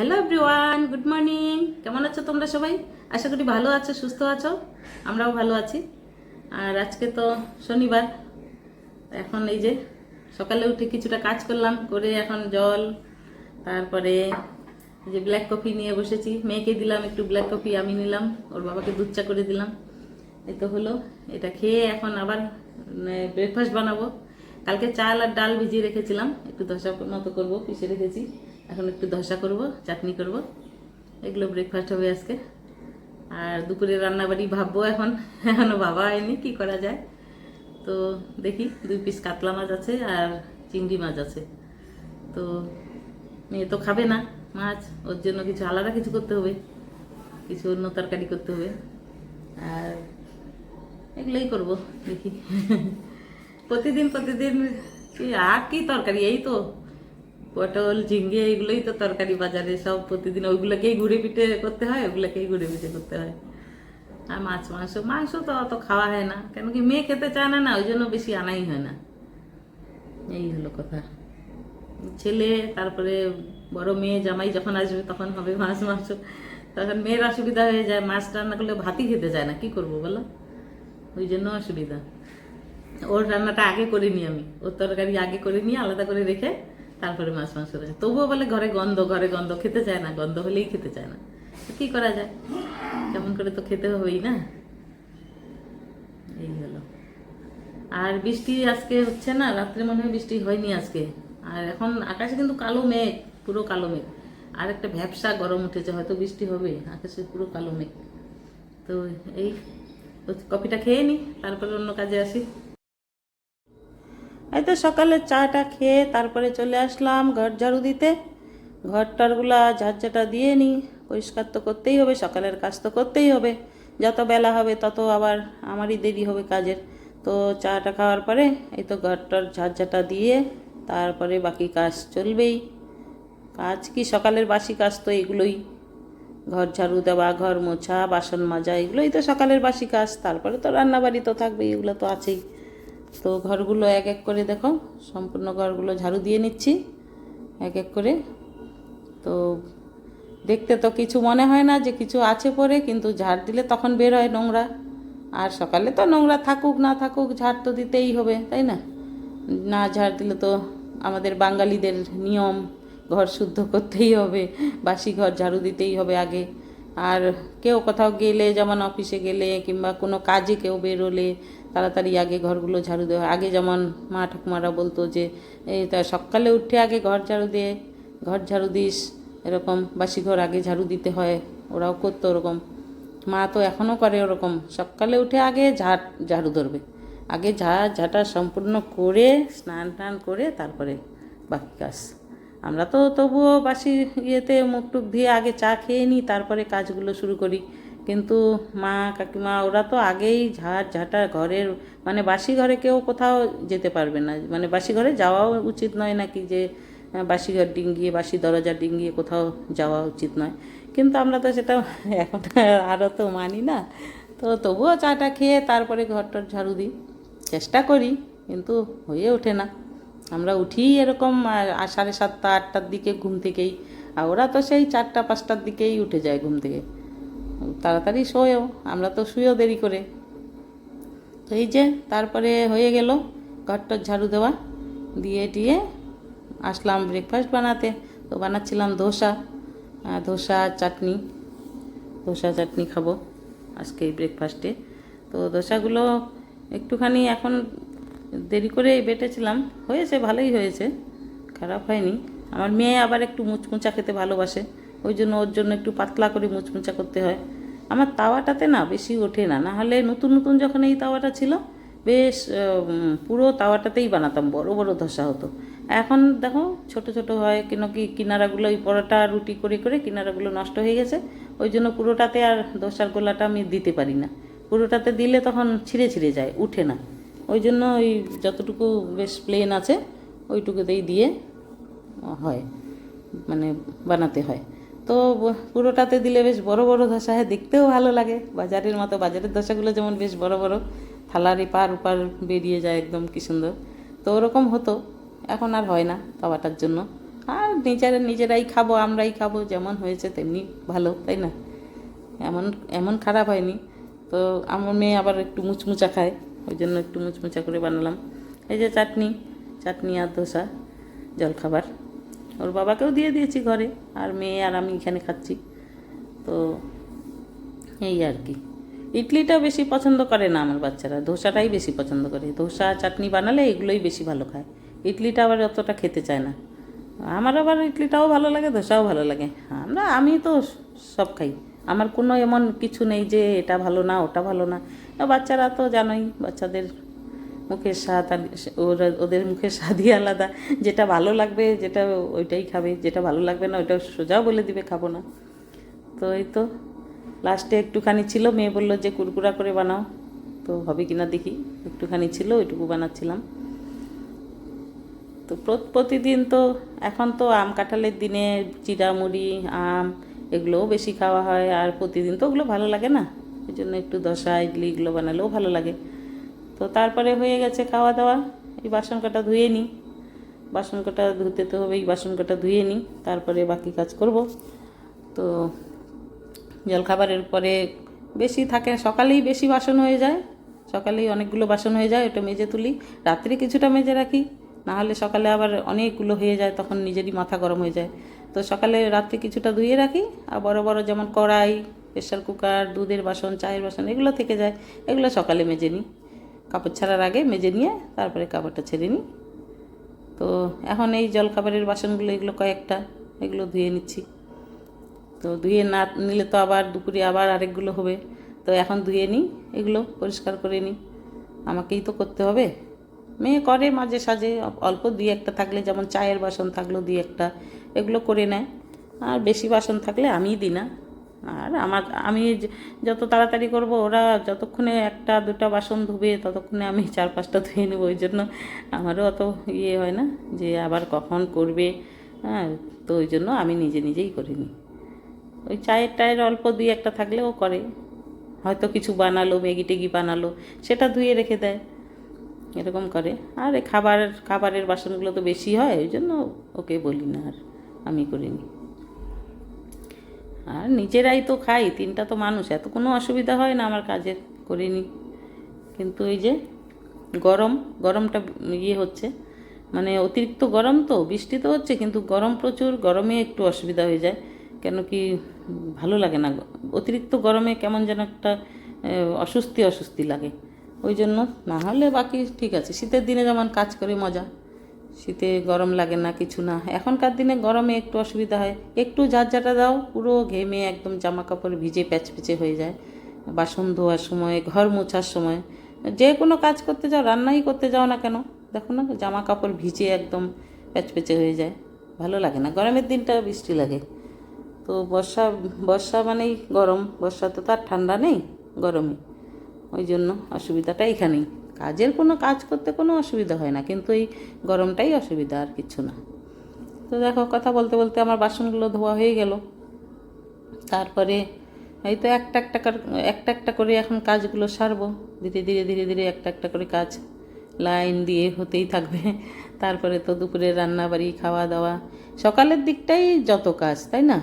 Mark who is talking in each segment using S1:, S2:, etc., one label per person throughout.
S1: Hello everyone good morning কেমন আছো তোমরা সবাই? আশা করি ভালো আছো, সুস্থ আছো। আমরাও ভালো আছি। আর আজকে তো শনিবার। এখন এই যে সকালে উঠে কিছুটা কাজ করলাম, করে এখন জল, তারপরে যে ব্ল্যাক কফি নিয়ে বসেছি। মেয়েকে দিলাম, একটু ব্ল্যাক কফি আমি নিলাম, ওর বাবাকে দুধ চা করে দিলাম। এই তো হলো। এটা খেয়ে এখন আবার ব্রেকফাস্ট বানাবো। কালকে চাল আর ডাল ভিজিয়ে রেখেছিলাম। একটু ধসা মতো করব, পিষে রেখেছি। এখন একটু ধসা করব, চাটনি করব। এগুলো ব্রেকফাস্ট হবে আজকে। আর দুপুরে রান্নাবাড়ি ভাববো এখন। এখনও বাবা হয়নি কি করা যায়। তো দেখি, দুই পিস কাতলা মাছ আছে আর চিংড়ি মাছ আছে। তো মেয়ে তো খাবে না মাছ, ওর জন্য কিছু আলাদা কিছু করতে হবে। কিছু অন্য তরকারি করতে হবে। আর এগুলোই করব, দেখি। প্রতিদিন প্রতিদিন আর কি তরকারি, এই তো। পটল, ঝিঙ্গে এগুলোই তো তরকারি বাজারে। সব প্রতিদিন ওইগুলোকেই ঘুরে পিঠে করতে হয় ওগুলোকেই ঘুরে পিঠে করতে হয়। আর মাছ, মাংস মাংস তো অত খাওয়া হয় না, কেন কি মেয়ে খেতে চায় না না, ওই জন্য বেশি আনাই হয় না। এই হলো কথা। ছেলে, তারপরে বড় মেয়ে, জামাই যখন আসবে তখন হবে মাছ, মাংস। তখন মেয়ের অসুবিধা হয়ে যায়, মাছ রান্না করলে ভাতই খেতে যায় না, কি করব বলো? ওই জন্য অসুবিধা। ওর রান্নাটা আগে করে নিই আমি, ওর তরকারি আগে করে নিয়ে আলাদা করে রেখে তারপরে মাছ মাংস রাখি তবুও বলে ঘরে গন্ধ ঘরে গন্ধ, খেতে চায় না, গন্ধ হলেই খেতে চায় না। কি করা যায়? কেমন করে তো খেতে হবেই না? এই হলো। আর বৃষ্টি আজকে হচ্ছে না, রাত্রে মনে হয় বৃষ্টি হয়নি আজকে। আর এখন আকাশে কিন্তু কালো মেঘ, পুরো কালো মেঘ। আর একটা ভ্যাবসা গরম উঠেছে, হয়তো বৃষ্টি হবে, আকাশে পুরো কালো মেঘ। তো এই, তো কফিটা খেয়ে নিই তারপরে অন্য কাজে আসি। এই তো সকালে চাটা খেয়ে তারপরে চলে আসলাম ঘর ঝাড়ু দিতে। ঘর টরগুলা ঝাড়ঝাটা দিয়ে নিই। পরিষ্কার তো করতেই হবে, সকালের কাজ তো করতেই হবে। যত বেলা হবে তত আবার আমারই দেরি হবে কাজের। তো চাটা খাওয়ার পরে এই তো ঘর টর ঝাড়ঝাটা দিয়ে তারপরে বাকি কাজ চলবেই। কাজ কি সকালের বাসি কাজ তো এগুলোই। ঘর ঝাড়ু দেওয়া, ঘর মোছা, বাসন মাজা, এগুলোই তো সকালের বাসি কাজ। তারপরে তো রান্নাবাড়ি তো থাকবে এগুলো তো আছেই। তো ঘরগুলো এক এক করে দেখো, সম্পূর্ণ ঘরগুলো ঝাড়ু দিয়ে নিচ্ছি, এক এক করে। তো দেখতে তো কিছু মনে হয় না যে কিছু আছে পরে, কিন্তু ঝাড় দিলে তখন বের হয় নোংরা। আর সকালে তো নোংরা থাকুক, না থাকুক, ঝাড় তো দিতেই হবে, তাই না? না ঝাড় দিলে তো আমাদের বাঙালিদের নিয়ম, ঘর শুদ্ধ করতেই হবে, বাসি ঘর ঝাড়ু দিতেই হবে আগে। আর কেউ কোথাও গেলে, যেমন অফিসে গেলে, কিংবা কোনো কাজে কেউ বেরোলে তাড়াতাড়ি আগে ঘরগুলো ঝাড়ু দেওয়া আগে যেমন মা ঠাকুমারা বলতো যে এই তা সকালে উঠে আগে ঘর ঝাড়ু দিয়ে ঘর ঝাড়ু দিস। এরকম বাসি ঘর আগে ঝাড়ু দিতে হয়, ওরাও করতো ওরকম। মা তো এখনও করে ওরকম। সকালে উঠে আগে ঝাড়, ঝাড়ু ধরবে। আগে ঝা, ঝাঁটা সম্পূর্ণ করে, স্নান টান করে তারপরে বাকি কাজ। আমরা তো তবুও বাসি ইয়েতে মুখ টুক দিয়ে আগে চা খেয়ে নিই, তারপরে কাজগুলো শুরু করি। কিন্তু মা কাকিমা ওরা তো আগেই ঝাড় ঝাঁটা ঘরের মানে বাসি ঘরে কেউ কোথাও যেতে পারবে না। মানে বাসি ঘরে যাওয়াও উচিত নয় নাকি যে আহ, বাসি ঘর ডিঙ্গিয়ে বাসি দরজা ডিঙ্গিয়ে কোথাও যাওয়া উচিত নয়। কিন্তু আমরা তো সেটা এখন আরও তো মানি না। তো তবুও চাটা খেয়ে তারপরে ঘরটার ঝাড়ু দিই। চেষ্টা করি কিন্তু হয়ে ওঠে না। আমরা উঠি এরকম সাড়ে সাতটা আটটার দিকে ঘুম থেকেই। আর ওরা তো সেই চারটা পাঁচটার দিকেই উঠে যায় ঘুম থেকে। তাড়াতাড়ি শোয়েও, আমরা তো শুয়েও দেরি করে। তো এই যে, তারপরে হয়ে গেল ঘরটার ঝাড়ু দেওয়া, দিয়ে টিয়ে আসলাম ব্রেকফাস্ট বানাতে। তো বানাচ্ছিলাম ধোসা ধোসা চাটনি ধোসা চাটনি খাব আজকে ব্রেকফাস্টে তো ধোসাগুলো একটুখানি এখন দেরি করে বেটেছিলাম, হয়েছে ভালোই হয়েছে, খারাপ হয়নি। আমার মেয়ে আবার একটু মুচমুচা খেতে ভালোবাসে। ওই জন্য ওর জন্য একটু পাতলা করে মুচমুচা করতে হয়। আমার তাওয়াটাতে না বেশি ওঠে না। না হলে নতুন নতুন যখন এই তাওয়াটা ছিল, বেশ পুরো তাওয়াটাতেই বানাতাম, বড় বড় ধসা হতো। এখন দেখো, ছোট ছোট হয়, কেন কি কিনারাগুলো ওই পরোটা, রুটি করে করে কিনারাগুলো নষ্ট হয়ে গেছে। ওই জন্য পুরোটাতে আর দোসার গোলাটা আমি দিতে পারি না। পুরোটাতে দিলে তখন ছিঁড়ে ছিঁড়ে যায়, উঠে না। ওই জন্য ওই যতটুকু বেশ প্লেন আছে, ওইটুকুতেই দিয়ে হয় মানে বানাতে হয়। তো পুরোটাতে দিলে বেশ বড় বড় ধসা হয় দেখতেও ভালো লাগে। বাজারের মতো, বাজারের ধসাগুলো যেমন বেশ বড় বড়, থালার এপার ওপার বেরিয়ে যায় একদম কি সুন্দর। তো ওরকম হতো, এখন আর হয় না তাওয়াটার জন্য। আর নিজেরা, নিজেরাই খাব, আমরাই খাব, যেমন হয়েছে তেমনি ভালো, তাই না? এমন এমন খারাপ হয়নি। তো আমার মেয়ে আবার একটু মুচমুচা খায়, ওই জন্য একটু মুচমুচা করে বানালাম। এই যে চাটনি চাটনি আর ধোসা, জলখাবার। ওর বাবাকেও দিয়ে দিয়েছি ঘরে, আর মেয়ে আর আমি এখানে খাচ্ছি। তো এই আর কি। ইডলিটা বেশি পছন্দ করে না আমার বাচ্চারা, ধোসাটাই বেশি পছন্দ করে। ধোসা, চাটনি বানালে এগুলোই বেশি ভালো খায়। ইডলিটা আবার অতটা খেতে চায় না। আমার আবার ইডলিটাও ভালো লাগে, ধোসাও ভালো লাগে। আমরা, আমি তো সব খাই। আমার কোনো এমন কিছু নেই যে এটা ভালো না, ওটা ভালো না। বাচ্চারা তো জানোই, বাচ্চাদের মুখের স্বাদ ওরা, ওদের মুখের স্বাদই আলাদা। যেটা ভালো লাগবে, যেটা ওইটাই খাবে। যেটা ভালো লাগবে না ওইটা সোজাও বলে দিবে, খাব না। তো এই তো লাস্টে একটুখানি ছিল, মেয়ে বলল যে কুরকুরা করে বানাও। তো হবে কি না দেখি, একটুখানি ছিল, ওইটুকু বানাচ্ছিলাম। তো প্রতিদিন তো, এখন তো আম কাঁঠালের দিনে চিড়া মুড়ি আম, এগুলোও বেশি খাওয়া হয়। আর প্রতিদিন তো ওগুলো ভালো লাগে না। ওই জন্য একটু দশা ইডলি এগুলো বানালেও ভালো লাগে। তো তারপরে হয়ে গেছে খাওয়া দাওয়া। এই বাসন কাটা ধুয়ে নিই। বাসন কাটা ধুতে তো হবে এই বাসন কাটা ধুয়ে নিই, তারপরে বাকি কাজ করব। তো জলখাবারের পরে বেশি থাকে, সকালেই বেশি বাসন হয়ে যায়। সকালেই অনেকগুলো বাসন হয়ে যায়, ওটা মেজে তুলি। রাত্রে কিছুটা মেজে রাখি না হলে সকালে আবার অনেকগুলো হয়ে যায়, তখন নিজেরই মাথা গরম হয়ে যায়। তো সকালে রাত্রে কিছুটা ধুয়ে রাখি, আর বড় বড় যেমন কড়াই প্রেশার কুকার, দুধের বাসন, চায়ের বাসন, এগুলো থেকে যায়। এগুলো সকালে মেজে নিই। কাপড় ছাড়ার আগে মেজে নিয়ে তারপরে কাপড়টা ছেড়ে নিই। তো এখন এই জলখাবারের বাসনগুলো এগুলো কয়েকটা, এগুলো ধুয়ে নিচ্ছি। তো ধুয়ে না নিলে তো আবার দুপুরে আবার আরেকগুলো হবে। তো এখন ধুয়ে নিই, এগুলো পরিষ্কার করে নিই। আমাকেই তো করতে হবে। মেয়ে করে মাঝে সাঝে, অল্প দুই একটা থাকলে, যেমন চায়ের বাসন থাকল দুই একটা, এগুলো করে নেয়। আর বেশি বাসন থাকলে আমিই দিই না। আর আমার, আমি যত তাড়াতাড়ি করব, ওরা যতক্ষণে একটা, দুটা বাসন ধুবে, ততক্ষণে আমি চার পাঁচটা ধুয়ে নেব, ওই জন্য আমারও অত ইয়ে হয় না যে আবার কখন করবে। হ্যাঁ তো ওই জন্য আমি নিজে নিজেই করে নিই ওই চায়ের টায়ের অল্প দুই একটা থাকলে ও করে। হয়তো কিছু বানালো, ম্যাগি টেগি বানালো, সেটা ধুয়ে রেখে দেয়। এরকম করে। আর খাবার, খাবারের বাসনগুলো তো বেশি হয়, ওই জন্য ওকে বলি না আর, আমি করিনি। আর নিজেরাই তো খাই, তিনটা তো মানুষ, এত কোনো অসুবিধা হয় না আমার কাজের করিনি। কিন্তু এই যে গরম, গরমটা ইয়ে হচ্ছে মানে অতিরিক্ত গরম তো, বৃষ্টি তো হচ্ছে, কিন্তু গরম প্রচুর, গরমে একটু অসুবিধা হয়ে যায়, কেন কি ভালো লাগে না, অতিরিক্ত গরমে কেমন যেন একটা অস্বস্তি অস্বস্তি লাগে। ওই জন্য না হলে বাকি ঠিক আছে, শীতের দিনে যেমন কাজ করে মজা। শীতে গরম লাগে না, কিছু না। এখনকার দিনে গরমে একটু অসুবিধা হয়। একটু ঝাঁঝাটা দাও, পুরো ঘেমে একদম জামা কাপড় ভিজে প্যাচপেচে হয়ে যায়। বাসন ধোয়ার সময়, ঘর মোছার সময়, যে কোনো কাজ করতে যাও, রান্নাই করতে যাও না কেন, দেখো না জামা কাপড় ভিজে একদম প্যাচপেচে হয়ে যায়। ভালো লাগে না, গরমের দিনটা বৃষ্টি লাগে। তো বর্ষা বর্ষা মানেই গরম, বর্ষাতে তো আর ঠান্ডা নেই গরমে, ওই জন্য অসুবিধাটা এখানেই। কাজের কোনো কাজ করতে কোনো অসুবিধা হয় না, কিন্তু এই গরমটাই অসুবিধা আর কিছু না। তো দেখো, কথা বলতে বলতে আমার বাসনগুলো ধোয়া হয়ে গেল। তারপরে এই তো একটা একটা একটা একটা করে এখন কাজগুলো সারবো। ধীরে ধীরে ধীরে ধীরে একটা একটা করে কাজ লাইন দিয়ে হতেই থাকবে। তারপরে তো দুপুরে রান্না বাড়ি খাওয়া দাওয়া সকালের দিকটাই যত কাজ, তাই না?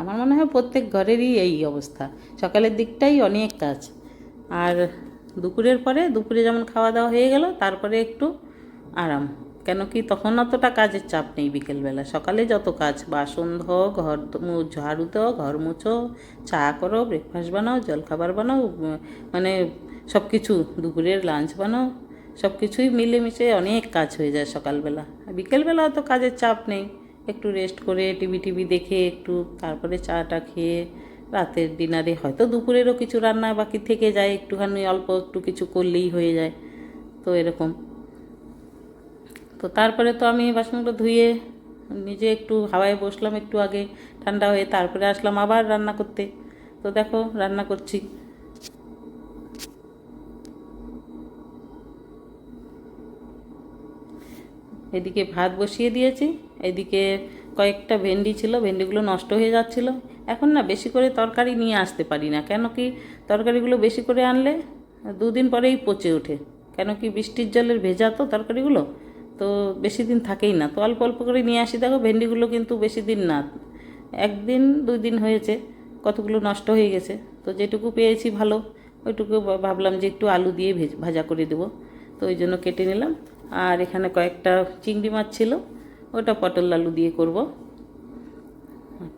S1: আমার মনে হয় প্রত্যেক ঘরেরই এই অবস্থা। সকালের দিকটাই অনেক কাজ। আর দুপুরের পরে, দুপুরে যেমন খাওয়া দাওয়া হয়ে গেল, তারপরে একটু আরাম। কেন কি তখন অতটা কাজের চাপ নেই বিকেলবেলা। সকালে যত কাজ, বাসন ধো, ঘর ঝাড়ু দাও ঘর মুছো, চা করো ব্রেকফাস্ট বানাও, জলখাবার বানাও মানে সব কিছু দুপুরের লাঞ্চ বানাও সব কিছুই মিলেমিশে অনেক কাজ হয়ে যায় সকালবেলা। বিকেলবেলা অত কাজের চাপ নেই। একটু রেস্ট করে টিভি টিভি দেখে, একটু তারপরে চাটা খেয়ে রাতের ডিনারে হয়তো দুপুরেরও কিছু রান্না বাকি থেকে যায়, একটুখানি অল্প একটু কিছু করলেই হয়ে যায়। তো এরকম। তো তারপরে তো আমি বাসনগুলো ধুয়ে নিজে একটু হাওয়ায় বসলাম একটু আগে, ঠান্ডা হয়ে তারপরে আসলাম আবার রান্না করতে। তো দেখো, রান্না করছি। এদিকে ভাত বসিয়ে দিয়েছি, এদিকে কয়েকটা ভেন্ডি ছিল, ভেন্ডিগুলো নষ্ট হয়ে যাচ্ছিল। এখন না বেশি করে তরকারি নিয়ে আসতে পারি না। কেন কি তরকারিগুলো বেশি করে আনলে দুদিন পরেই পচে ওঠে। কেন কি বৃষ্টির জলের ভেজা তো তরকারিগুলো? তো বেশি দিন থাকেই না। তো অল্প অল্প করে নিয়ে আসি। দেখো ভেন্ডিগুলো কিন্তু বেশি দিন না। একদিন, দুই দিন হয়েছে। কতগুলো নষ্ট হয়ে গেছে। তো যেটুকু পেয়েছি ভালো, ওইটুকু ভাবলাম যে একটু আলু দিয়ে ভেজ- ভাজা করে দেবো। তো ওই জন্য কেটে নিলাম। আর এখানে কয়েকটা চিংড়ি মাছ ছিল। ওটা পটল আলু দিয়ে করব।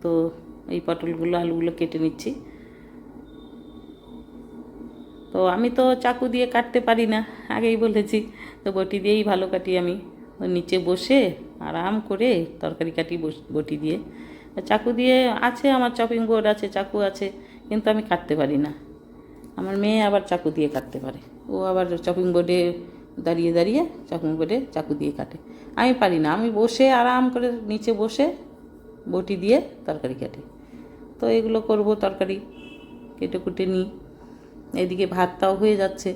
S1: তো এই পটলগুলো, আলুগুলো কেটে নিচ্ছি। তো আমি তো চাকু দিয়ে কাটতে পারি না, আগেই বলেছি। তো বটি দিয়েই ভালো কাটি আমি। নিচে বসে আরাম করে তরকারি কাটি বটি দিয়ে। চাকু দিয়ে আছে, আমার চপিং বোর্ড আছে, চাকু আছে, কিন্তু আমি কাটতে পারি না। আমার মেয়ে আবার চাকু দিয়ে কাটতে পারে। ও আবার চপিং বোর্ডে দাঁড়িয়ে দাঁড়িয়ে চপিং বোর্ডে চাকু দিয়ে কাটে। আমি পারি না, আমি বসে আরাম করে নিচে বসে বটি দিয়ে তরকারি কাটি। তো এগুলো করব, তরকারি কেটে কুটে নিই। এদিকে ভাতটাও হয়ে যাচ্ছে।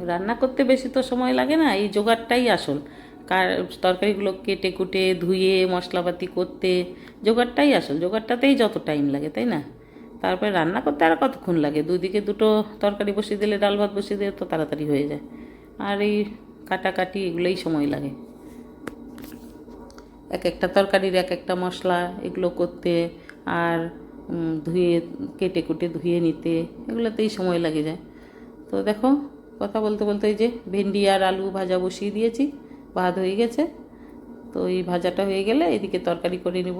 S1: রান্না করতে বেশি তো সময় লাগে না, এই জোগাড়টাই আসল। কার, তরকারিগুলো কেটে কুটে ধুয়ে, মশলাপাতি করতে, জোগাড়টাই আসল। জোগাড়টাতেই যত টাইম লাগে, তাই না? তারপরে রান্না করতে আর কতক্ষণ লাগে? দুদিকে দুটো তরকারি বসিয়ে দিলে, ডাল ভাত বসিয়ে দিলে তো তাড়াতাড়ি হয়ে যায়। আর এই কাটাকাটি এগুলোই সময় লাগে। এক একটা তরকারির এক একটা মশলা এগুলো করতে আর ধুয়ে, কেটে কুটে ধুয়ে নিতে, এগুলোতেই সময় লাগে যায়। তো দেখো, কথা বলতে বলতে এই যে ভেন্ডি আর আলু ভাজা বসিয়ে দিয়েছি, ভাত হয়ে গেছে। তো এই ভাজাটা হয়ে গেলে এদিকে তরকারি করে নেব।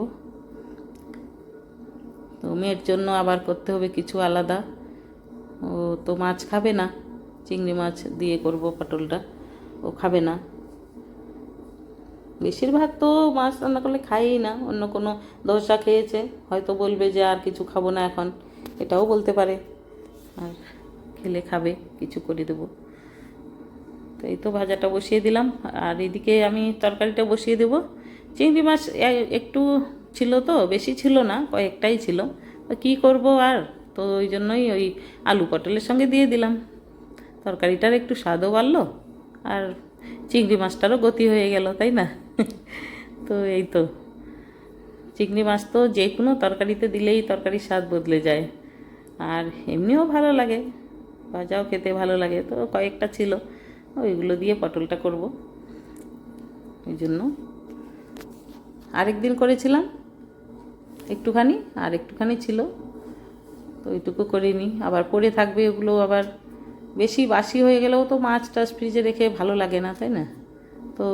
S1: তো মেয়ের জন্য আবার করতে হবে কিছু আলাদা। ও তো মাছ খাবে না, চিংড়ি মাছ দিয়ে করব পটলটা, ও খাবে না। বেশিরভাগ তো মাছ রান্না করলে খাইই না, অন্য কোনো দোসা খেয়েছে, হয়তো বলবে যে আর কিছু খাব না এখন, এটাও বলতে পারে। আর খেলে খাবে, কিছু করে দেবো। তো এই তো ভাজাটা বসিয়ে দিলাম, আর এদিকে আমি তরকারিটা বসিয়ে দেবো। চিংড়ি মাছ একটু ছিল তো, বেশি ছিল না, কয়েকটাই ছিল। কী করব আর? তো ওই জন্যই ওই আলু পটলের সঙ্গে দিয়ে দিলাম। তরকারিটার একটু স্বাদও বাড়লো, আর চিংড়ি মাছটারও গতি হয়ে গেল, তাই না? তো এই তো। চিংড়ি মাছ তো যে কোনো তরকারিতে দিলেই তরকারির স্বাদ বদলে যায়। আর এমনিও ভালো লাগে, ভাজাও খেতে ভালো লাগে, তো কয়েকটা ছিল, ওইগুলো দিয়ে পটলটা করব। ওই জন্য। আরেকদিন করেছিলাম, একটুখানি, আর একটুখানি ছিল, তো ওইটুকু করে নিই আবার পড়ে থাকবে ওগুলো আবার বেশি বাসি হয়ে গেলেও তো মাছ টাছ ফ্রিজে রেখে ভালো লাগে না, তাই না? তো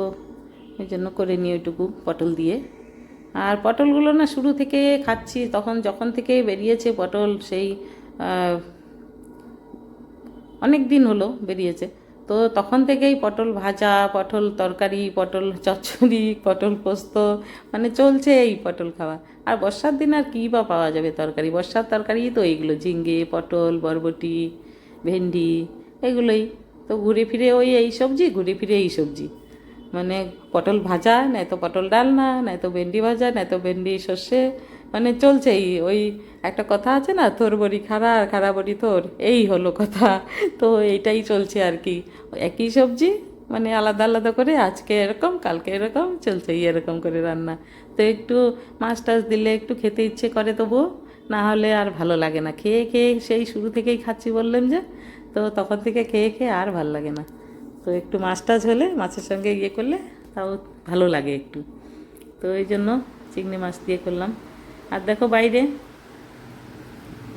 S1: এই জন্য করে নিই ওইটুকু পটল দিয়ে। আর পটলগুলো না শুরু থেকে খাচ্ছি, তখন যখন থেকে বেরিয়েছে পটল সেই অনেক দিন হলো বেরিয়েছে। তো তখন থেকেই পটল ভাজা, পটল তরকারি, পটল চচ্চড়ি, পটল পোস্ত মানে চলছে এই পটল খাওয়া। আর বর্ষার দিন আর কী বা পাওয়া যাবে তরকারি? বর্ষার তরকারি তো এইগুলো ঝিঙ্গে পটল, বরবটি ভেন্ডি এগুলোই। তো ঘুরে ফিরে ওই এই সবজি, ঘুরে ফিরে এই সবজি। মানে পটল ভাজা নয়তো পটল ডালনা নয়তো ভেন্ডি ভাজা নয়তো ভেন্ডি সর্ষে। মানে চলছেই ওই একটা কথা আছে না, তোর বড়ি খারা আর খাড়া বড়ি তোর। এই হলো কথা। তো এইটাই চলছে আর কি। একই সবজি মানে আলাদা আলাদা করে, আজকে এরকম, কালকে এরকম, চলছে এরকম করে রান্না। তো একটু মাছ টাছ দিলে একটু খেতে ইচ্ছে করে তবুও। না হলে আর ভালো লাগে না। খেয়ে খেয়ে সেই শুরু থেকেই খাচ্ছি বললেন যে, তো তখন থেকে খেয়ে খেয়ে আর ভালো লাগে না। তো একটু মাছ টাছ হলে মাছের সঙ্গে ইয়ে করলে তাও ভালো লাগে একটু। তো এই জন্য চিংড়ি মাছ দিয়ে করলাম। আর দেখো বাইরে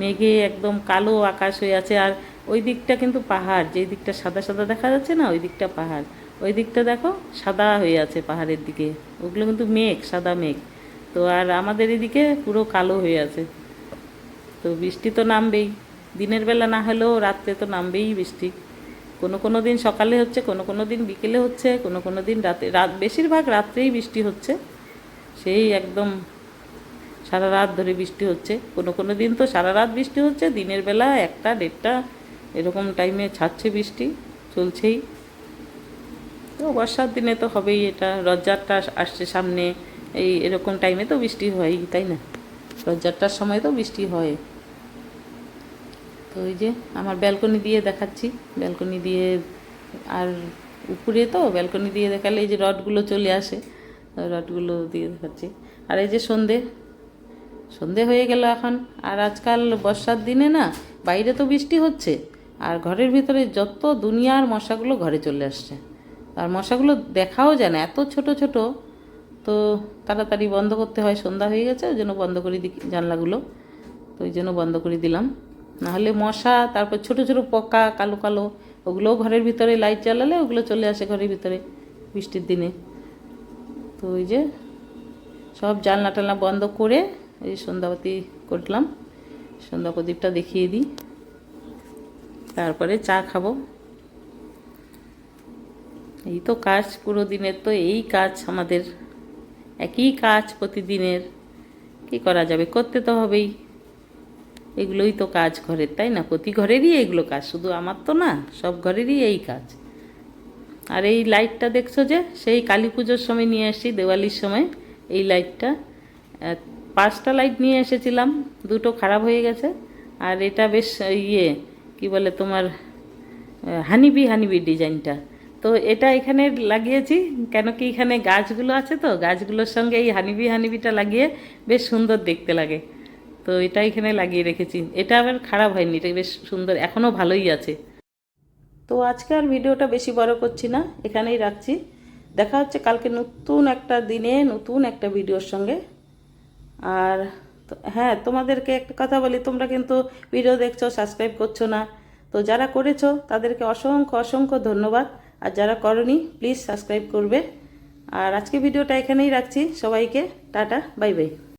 S1: মেঘে একদম কালো আকাশ হয়ে আছে। আর ওই দিকটা কিন্তু পাহাড়, যেই দিকটা সাদা সাদা দেখা যাচ্ছে না, ওই দিকটা পাহাড়। ওই দিকটা দেখো সাদা হয়ে আছে পাহাড়ের দিকে। ওগুলো কিন্তু মেঘ, সাদা মেঘ। তো আর আমাদের এদিকে পুরো কালো হয়ে আছে। তো বৃষ্টি তো নামবেই। দিনের বেলা না হলেও রাত্রে তো নামবেই বৃষ্টি। কোনো কোনো দিন সকালে হচ্ছে, কোনো কোনো দিন বিকেলে হচ্ছে, কোনো কোনো দিন রাতে রাত বেশিরভাগ রাত্রেই বৃষ্টি হচ্ছে। সেই একদম সারা রাত ধরে বৃষ্টি হচ্ছে। কোনো কোনো দিন তো সারা রাত বৃষ্টি হচ্ছে, দিনের বেলা একটা, দেড়টা এরকম টাইমে ছাড়ছে বৃষ্টি, চলছেই। তো বর্ষার দিনে তো হবেই এটা। রথযাত্রা আসছে সামনে, এই এরকম টাইমে তো বৃষ্টি হয়ই, তাই না? রথযাত্রার সময় তো বৃষ্টি হয়। তো ওই যে আমার ব্যালকনি দিয়ে দেখাচ্ছি। ব্যালকনি দিয়ে আর উপরে তো ব্যালকনি দিয়ে দেখালে এই যে রডগুলো চলে আসে রডগুলো দিয়ে দেখাচ্ছি। আর এই যে সন্ধে সন্ধে হয়ে গেল এখন। আর আজকাল বর্ষার দিনে না বাইরে তো বৃষ্টি হচ্ছে, আর ঘরের ভিতরে যত দুনিয়ার মশাগুলো ঘরে চলে আসছে। আর মশাগুলো দেখাও যায় না, এত ছোট ছোট। তো তাড়াতাড়ি বন্ধ করতে হয়, সন্ধ্যা হয়ে গেছে, ওই জন্য বন্ধ করে দিই জানলাগুলো। তো ওই জন্য বন্ধ করে দিলাম। নাহলে মশা, তারপর ছোট ছোট পোকা, কালো কালো, ওগুলোও ঘরের ভিতরে লাইট জ্বালালে ওগুলো চলে আসে ঘরের ভিতরে বৃষ্টির দিনে। তো ওই যে সব জানলা টালনা বন্ধ করে এই সন্ধ্যাবতী করলাম। সন্ধ্যা প্রদীপটা দেখিয়ে দিই। তারপরে চা খাব। এই তো কাজ পুরো দিনের, তো এই কাজ আমাদের, একই কাজ প্রতিদিনের। কি করা যাবে? করতে তো হবেই। এগুলোই তো কাজ ঘরের, তাই না? প্রতি ঘরেরই এগুলো কাজ, শুধু আমার তো না, সব ঘরেরই এই কাজ। আর এই লাইটটা দেখছ যে, সেই কালী পুজোর সময় নিয়ে আসি, দেওয়ালির সময়, এই লাইটটা। পাঁচটা লাইট নিয়ে এসেছিলাম, দুটো খারাপ হয়ে গেছে, আর এটা বেশ ইয়ে কি বলে তোমার হানিবি হানিবি ডিজাইনটা। তো এটা এখানে লাগিয়েছি, কেন কি এখানে গাছগুলো আছে তো, গাছগুলোর সঙ্গে এই হানিবি হানিবিটা লাগিয়ে বেশ সুন্দর দেখতে লাগে। তো এটা এখানে লাগিয়ে রেখেছি। এটা আবার খারাপ হয়নি, এটা বেশ সুন্দর, এখনও ভালোই আছে। তো আজকে আর ভিডিওটা বেশি বড় করছি না, এখানেই রাখছি। দেখা হচ্ছে কালকে নতুন একটা দিনে, নতুন একটা ভিডিওর সঙ্গে। আর হ্যাঁ তোমাদেরকে একটা কথা বলি, তোমরা কিন্তু ভিডিও দেখছ, সাবস্ক্রাইব করছ না। তো যারা করেছ, তাদেরকে অসংখ্য অসংখ্য ধন্যবাদ। আর যারা করনি, প্লিজ সাবস্ক্রাইব করবে। আর আজকে ভিডিওটা এখানেই রাখছি, সবাইকে, টাটা, বাই বাই।